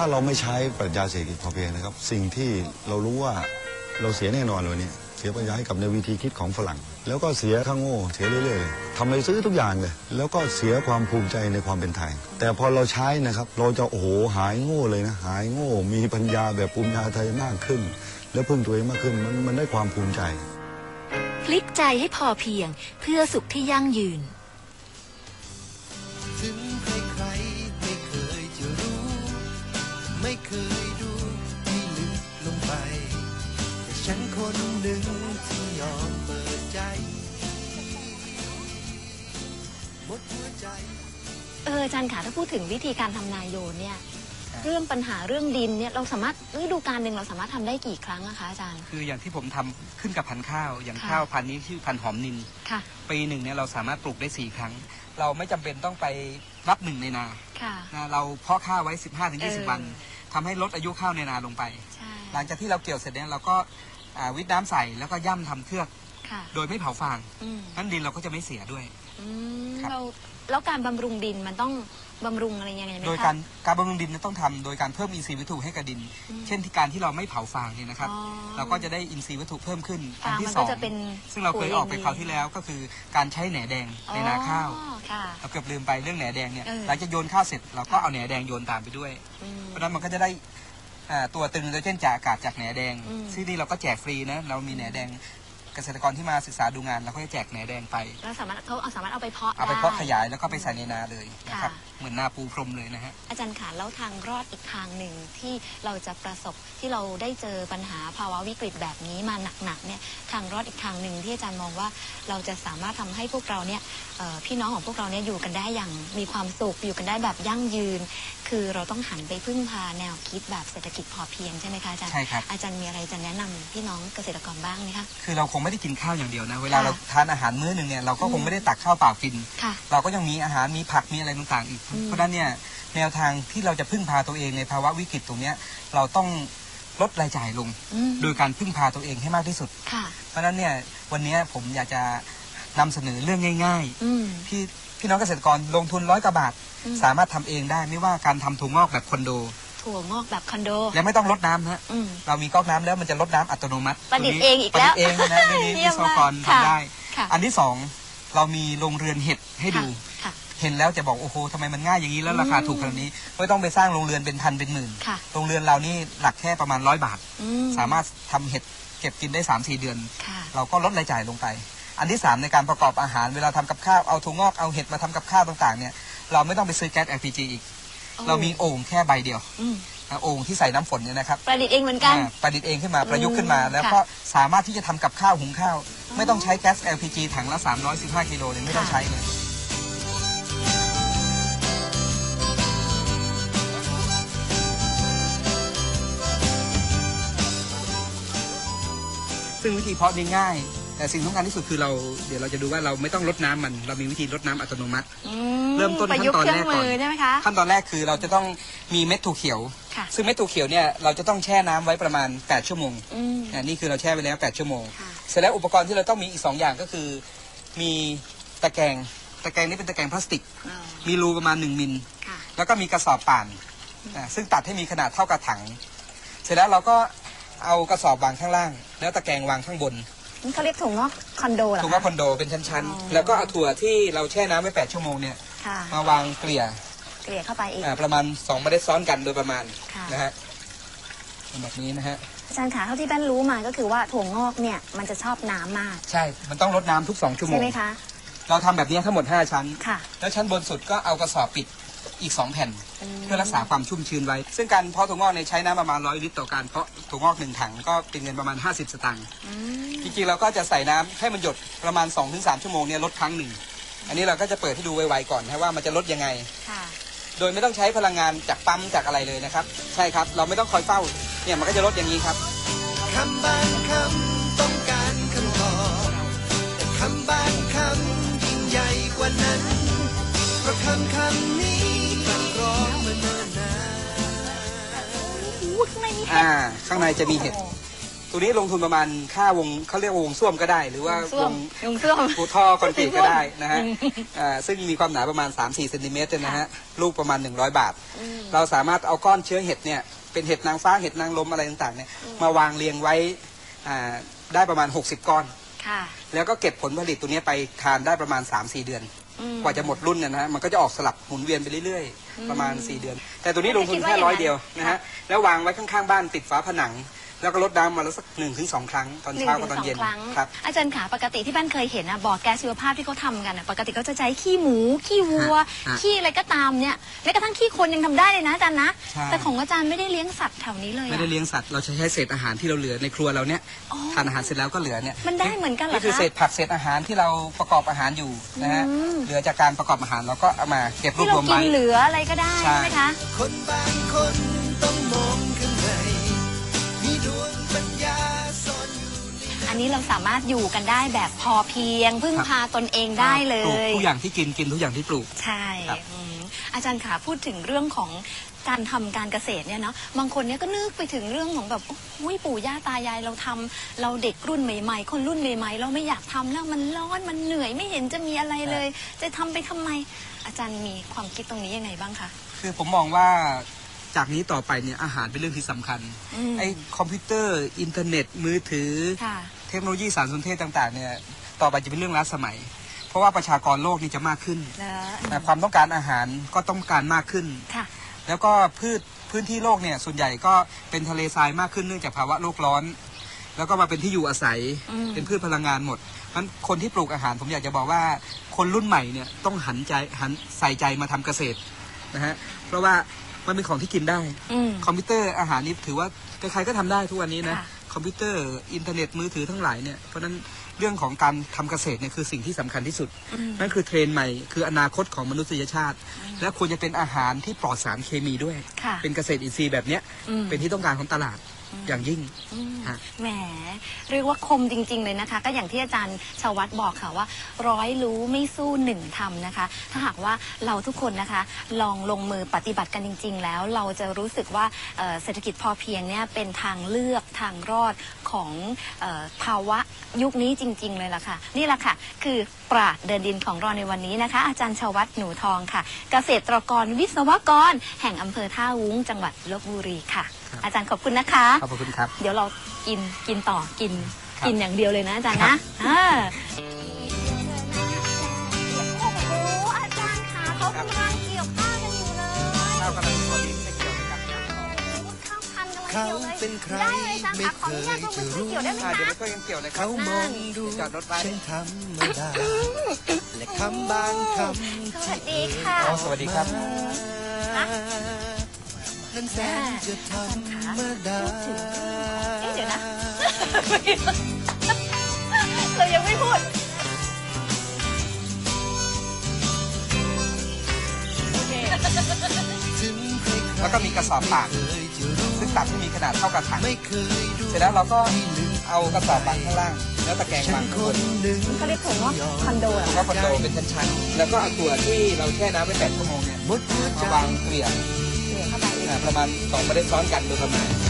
ถ้าเราไม่ใช้ปรัชญาเศรษฐกิจพอเพียงนะครับ สิ่งที่เรารู้ว่าเราเสียแน่นอนเลยเนี่ยเสียปัญญาให้กับในวิธีคิดของฝรั่ง แล้วก็เสียข้างโง่เสียเรื่อยๆเลยทำอะไรซื้อทุกอย่างเลย แล้วก็เสียความภูมิใจในความเป็นไทย แต่พอเราใช้นะครับ เราจะโอ้โหหายโง่เลยนะ หายโง่ มีปัญญาแบบภูมิใจไทยมากขึ้น แล้วพึ่งตัวเองมากขึ้นมันมันได้ความภูมิใจ พลิกใจให้พอเพียงเพื่อสุขที่ยั่งยืน เคยดูที่ลึกลงไป แต่ฉันคนหนึ่งที่ยอมเปิดใจหมดหัวใจ เอออาจารย์ค่ะถ้าพูดถึงวิธีการทำนาโยนเนี่ย เรื่องปัญหาเรื่องดินเนี่ยเราสามารถฤดูกาลหนึ่งเราสามารถทำได้กี่ครั้งอะคะอาจารย์ คืออย่างที่ผมทำขึ้นกับพันธุ์ข้าว อย่างค่ะ ข้าวพันธุ์นี้ชื่อพันธุ์หอมนิน ค่ะ ปีหนึ่งเนี่ยเราสามารถปลูกได้สี่ครั้ง เราไม่จำเป็นต้องไปรับหนึ่งในนาค่ะ นะเราเพาะข้าวไว้ 15-20เออวัน ทำให้ลดอายุข้าวในนาลงไป ใช่ หลังจากที่เราเกี่ยวเสร็จเนี่ยเราก็อ่าวิทน้ำใส่แล้วก็ย่ำทำเทือก ค่ะโดยไม่เผาฟางอืมนั้นดินเราก็จะไม่เสียด้วย อืมครับ เราแล้วการบำรุงดินมันต้องบำรุงอะไรยังไงไหมคะ โดยการการบำรุงดินเนี่ยต้องทำโดยการเพิ่มอินทรีย์วัตถุให้กับดิน อืมเช่นที่การที่เราไม่เผาฟางเนี่ยนะครับ อ๋อเราก็จะได้อินทรีย์วัตถุเพิ่มขึ้นฟางที่มันสก็องจะเป็นซึ่งเราเคยออกไปปุ๋ยคราวที่แล้วก็คือการใช้แหนแดงในนาข้าว อ๋อค่ะ เราเกือบลืมไปเรื่องแหนแดงเนี่ยเออ หลังจากโยนข้าวเสร็จเราก็เอาแหนแดงโยนตามไปด้วย อืม เพราะฉะนั้นมันก็จะได้อ่าตัวตึงโดยเช่นจากอากาศจากแหนแดง อืม ซึ่งนี่เราก็แจกฟรีนะเรามีแหนแดง เกษตรกรที่มาศึกษาดูงานเราก็จะแจกแหนแดงไป เราสามารถเขาเอาสามารถเอาไปเพาะเอาไปเพาะด้ ขยายแล้วก็ไปใส่ในนาเลยนะครับค่ะ เหมือนนาปูพรมเลยนะฮะ อาจารย์ค่ะแล้วทางรอดอีกทางหนึ่งที่เราจะประสบที่เราได้เจอปัญหาภาวะวิกฤตแบบนี้มาหนักๆเนี่ยทางรอดอีกทางหนึ่งที่อาจารย์มองว่าเราจะสามารถทำให้พวกเราเนี่ยเอ่อพี่น้องของพวกเราเนี่ยอยู่กันได้อย่างมีความสุขอยู่กันได้แบบยั่งยืน คือเราต้องหันไปพึ่งพาแนวคิดแบบเศรษฐกิจพอเพียงใช่ไหมคะอาจารย์ใช่ครับ อาจารย์มีอะไรจะแนะนำพี่น้องเกษตรกรบ้างไหมคะ คือเราคงไม่ได้กินข้าวอย่างเดียวนะ เวลาค่ะเราทานอาหารมื้อหนึ่งเนี่ยเราก็คงไม่ได้ตักข้าวเปล่ากินค่ะเราก็ยังมีอาหารมีผักมีอะไรต่างๆอีกอืมเพราะฉะนั้นเนี่ยแนวทางที่เราจะพึ่งพาตัวเองในภาวะวิกฤตตรงเนี้ยเราต้องลดรายจ่ายลงอืมโดยการพึ่งพาตัวเองให้มากที่สุดค่ะเพราะฉะนั้นเนี่ยวันนี้ผมอยากจะ นำเสนอเรื่องง่าย อืมๆที่พี่น้องเกษตรกรลงทุนร้อยกว่าบาท อืม สามารถทำเองได้ไม่ว่าการทำถั่วงอกแบบคอนโด ถั่วงอกแบบคอนโด และไม่ต้องลดน้ำนะฮะอืม เรามีก๊อกน้ำแล้วมันจะลดน้ำอัตโนมัติประดิษฐ์ตัวนี้เองอีกแล้วประดิษฐ์เองนะนี่นี่เยี่ยวิมศวกรมากค่ะทำได้ ค่ะ อันที่สองเรามีโรงเรือนเห็ดให้ดู ค่ะ เห็นแล้วจะบอกโอ้โหทำไมมันง่ายอย่างนี้แล้วราคาอืมถูกขนาดนี้ไม่ต้องไปสร้างโรงเรือนเป็นพันเป็นหมื่นค่ะ โรงเรือนเรานี่หลักแค่ประมาณร้อยบาท อืสามารถทำเห็ดเก็บกินได้สามสี่เดือน ค่ะ เราก็ลดรายจ่ายลงไป อันที่สามในการประกอบอาหารเวลาทำกับข้าวเอาถั่วงอกเอาเห็ดมาทำกับข้าวต่างๆเนี่ยเราไม่ต้องไปซื้อแก๊ส LPG อีกโอ้เรามีโอ่งแค่ใบเดียวอืมนะโอ่งที่ใส่น้ำฝนเนี่ยนะครับประดิษฐ์เองเหมือนกันอ่าประดิษฐ์เองขึ้นมาประยุกต์ขึ้นมาอืมแล้วค่ะก็สามารถที่จะทำกับข้าวหุงข้าว ไม่ต้องใช้แก๊ส LPG ถังละ 315กิโลเลยไม่ต้องค่ะใช้เลยซึ่งวิธีเพาะนี่ง่าย แต่สิ่งสำคัญที่สุดคือเราเดี๋ยวเราจะดูว่าเราไม่ต้องลดน้ำมัน เรามีวิธีลดน้ำอัตโนมัติ อืเริ่มต้นประยุกต์ขั้นตอนเครื่องแรกก่มือนอใช่ไหมคะ ขั้นตอนแรกคือเราจะต้องมีเม็ดถั่วเขียว ค่ะ ซึ่งเม็ดถั่วเขียวเนี่ยเราจะต้องแช่น้ำไว้ประมาณ 8 ชั่วโมงอืม อ่านี่คือเราแช่ไว้แล้ว 8 ชั่วโมง ค่ะ เสร็จแล้วอุปกรณ์ที่เราต้องมีอีก 2 อย่างก็คือ มีตะแกรงตะแกรงนี่เป็นตะแกรงพลาสติก อ๋อมีรูประมาณ 1 มิล ค่ะ แล้วก็มีกระสอบป่านอ่าซึ่งตัดให้มีขนาดเท่ากับถัง เสร็จแล้วเราก็เอากระสอบวางข้างล่าง แล้วตะแกรงวางข้างบน นี่เขาเรียกถุงงอกคอนโดเหรอถูกคะว่าคอนโดเป็นชั้นอ๋อ ๆ แล้วก็เอาถั่วที่เราแช่น้ำไว้ 8 ชั่วโมงเนี่ยค่ะมาวางเกลี่ยเกลี่ยเข้าไปอีก อ่าประมาณ2เมล็ดซ้อนกันโดยประมาณค่ะ นะฮะแบบนี้นะฮะ อาจารย์คะเท่าที่แป้นรู้มาก็คือว่าถั่วงอกเนี่ยมันจะชอบน้ำมาก ใช่ มันต้องรดน้ำทุก 2 ชั่วโมใช่ง ไหมคะ เราทำแบบนี้ทั้งหมด 5 ชั้น ค่ะ แล้วชั้นบนสุดก็เอากระสอบปิด อีก 2 แผ่นมเพื่อรักษาความชุ่มชื้นไว้ ซึ่งการเพาะถั่วงอกในยใช้น้ำประมาณ100ลิตรต่อการเพาะถั่วงอกหนึ่งถังก็เป็นเงินประมาณ 50 สตางค์อืมจริงๆเราก็จะใส่น้ำให้มันหยดประมาณ 2-3 ชั่วโมงเนี่ยลดครั้งหนึ่งอันนี้เราก็จะเปิดให้ดูไวๆก่อนนะว่ามันจะลดยังไงค่ะโดยไม่ต้องใช้พลังงานจากปั๊มจากอะไรเลยนะครับ ใช่ครับเราไม่ต้องคอยเฝ้าเนี่ยมันก็จะลดอย่างนี้ครับคำบางคำต้องการคำตอบแต่คำบางคำยิ่งใหญ่กว่านั้นเพราะคำคำนี้ตรัสร้ องมาเนิ่นนานอู้ข้างในมีเห็ดอ่า ข้างในจะมีเห็ดโอ้ตัวนี้ลงทุนประมาณค่าวงเขาเรียกว่าวงส้วมก็ได้ หรือว่าวส้วมงวงส้วมปูท่อคอนกรีตก็ได้นะฮะอืมอ่าซึ่งมีความหนาประมาณ 3-4เซนติเมตรนะฮะลูกประมาณ 100 บาท อืม เราสามารถเอาก้อนเชื้อเห็ดเนี่ยเป็นเห็ดนางฟ้าเห็ดนางลมอะไรต่างๆเนี่ยมาวางเรียงไว้อ่าได้ประมาณ 60 ก้อน ค่ะ แล้วก็เก็บผลผลิตตัวเนี้ยไปทานได้ประมาณ 3-4 เดือน อืม กว่าจะหมดรุ่นเนี่ยนะฮะมันก็จะออกสลับหมุนเวียนไปเรื่อยๆ ประมาณ 4 เดือน แต่ตัวนี้ลงทุนแค่คิดว่าร้อยเดียวอย่างนั้นนะฮะแล้ววางไว้ข้างๆบ้านติดฝาผนัง แล้วก็ลดน้ำมาแล้วสักหนึ่งถึงสองครั้งตอนหนึ่งเช้าถึกับงตอนสองเย็นครั้ง ครับ อาจารย์ขาปกติที่บ้านเคยเห็นนะบ่อแก๊สชีวภาพที่เขาทำกันนะปกติเขาจะใช้ขี้หมู ขี้วัว ฮะขี้อะไรก็ตามเนี่ยแม้กระทั่งขี้คนยังทำได้เลยนะอาจารย์นะ ใช่ แต่ของอาจารย์ไม่ได้เลี้ยงสัตว์แถวนี้เลยอะ ไม่ได้เลี้ยงสัตว์เราใช้ใช้เศษอาหารที่เราเหลือในครัวเราเนี่ยอ๋อทานอาหารเสร็จแล้วก็เหลือเนี่ยมันได้เหมือนกันเหรอนี่คือคะเศษผักเศษอาหารที่เราประกอบอาหารอยู่นะฮะอืม เหลือจากการประกอบอาหารเราก็เอามาเก็บรวที่บเรารวมกิไว้ นเหลืออะไรก็ได้ใช่ ใช่ไหมคะ คนบางคนต้องมองข้างใน นอันนี้เราสามารถอยู่กันได้แบบพอเพียง พึ่งพาตนเองได้เลปลูกย ทุกอย่างที่กินกินทุกอย่างที่ปลูก ใช่ครับ อืมอาจารย์ขาพูดถึงเรื่องของการทำการเกษตรเนี่ยเนาะบางคนเนี่ยก็นึกไปถึงเรื่องของแบบโอ้ยปู่ย่าตายายเราทำเราเด็กรุ่นใหม่ ๆ คนรุ่นใหม่ๆ เราไม่อยากทำแล้วมันร้อนมันเหนื่อยไม่เห็นจะมีอะไรเลย จะทำไปทำไม อาจารย์มีความคิดตรงนี้ยังไงบ้างคะ คือผมมองว่าจากนี้ต่อไปเนี่ยอาหารเป็นเรื่องที่สำคัญอืมไอ้คอมพิวเตอร์ อินเทอร์เน็ตมือถือ ค่ะ เทคโนโลยีสารสนเทศต่างๆเนี่ยต่อไปจะเป็นเรื่องล้าสมัย เพราะว่าประชากรโลกนี่จะมากขึ้นแล้วนะความต้องการอาหารก็ต้องการมากขึ้นค่ะแล้วก็พืชพื้นที่โลกเนี่ยส่วนใหญ่ก็เป็นทะเลทรายมากขึ้นเนื่องจากภาวะโลกร้อน แล้วก็มาเป็นที่อยู่อาศัยอืมเป็นพืชพลังงานหมดมันคนที่ปลูกอาหารผมอยากจะบอกว่า คนรุ่นใหม่เนี่ยต้องหันใจหันใส่ใจมาทำเกษตรนะฮะเพราะว่ามันเป็นของที่กินได้อืมคอมพิวเตอร์อาหารนี่ถือว่าใครๆก็ทำได้ทุกวันนี้นะค่ะค อมพิวเตอร์อินเทอร์เน็ตมือถือทั้งหลายเนี่ยเพราะฉะนั้นเรื่องของการทำเกษตรเนี่ยคือสิ่งที่สำคัญที่สุดอืมนั่นคือเทรนด์ใหม่คืออนาคตของมนุษยชาติ และควรจะเป็นอาหารที่ปลอดสารเคมีด้วยค่ะเป็นเกษตรอินทรีย์แบบเนี้ยอืมเป็นที่ต้องการของตลาด อย่างยิ่ง อืมฮะ แหมเรียกว่าคมจริง ๆ เลยนะคะ ก็อย่างที่อาจารย์ชาววัตรบอกค่ะว่า ร้อยรู้ไม่สู้หนึ่งทำนะคะ ถ้าหากว่าเราทุกคนนะคะ ลองลงมือปฏิบัติกันจริง ๆ แล้วเราจะรู้สึกว่าเอ่อเศรษฐกิจพอเพียงเนี่ยเป็นทางเลือกทางรอดของเออภาวะยุคนี้จริง ๆ เลยล่ะค่ะ นี่แหละค่ะ คือปราดเดินดินของเราในวันนี้นะคะ อาจารย์ชาววัตรหนูทองค่ะ เกษตรกรวิศวกร แห่งอำเภอท่าวุ้งจังหวัดลบบุรีค่ะ อาจารย์ขอบคุณนะคะ ขอบคุณครับ เดี๋ยวเรากินกินต่อกินครับกินอย่างเดียวเลยนะอาจารย์นะอ่าโอ้โหอาจารย์คะเขากำลังเกี่ยวข้าวกันอยู่เลยข้าวกำลังพอดีไม่เกี่ยวนะครับข้าวพันกำลังเขาเกี่ยวเลยเป็นใครได้เลยอาจารย์ไม่คะขอเคอนุญายตลงไปจะช่วยรู้เกี่ยวได้ไหมอ่าเดี๋ยวคะไม่ค่อยยังเกี่ยวเลยครัเขาบมองดูจอดรถไว้ฉันธรรมดาและคำบางคำสวัสดีค่ะอ๋อสวัสดีครับ นั้นแสนจะธรรมดาเอ๊ะเดี๋ยวนะ เรายังไม่พูด โอเคถึงใครๆแล้วก็มีกระสอบปากเคยจะรู้ซึ่งตัดที่มีขนาดเท่ากับถังไม่เคยดูเสร็จแล้วเราก็เอากระสอบวางข้างล่าง แล้วตะแกรงฉัวานงคข้างบนนหนึ่งเขาเรียกผมว่าคอนโดเหรอแล้วก็คอนโดเป็นชั้นๆ แล้วก็เอาตัวที่เราแช่น้ำไว้แปดชั่วโมงเนี่ยหมดหัวใจมาวางเกลี่ยเหลือเข้าไประมาณสองเด็นซ้อนกันโดยประมาณ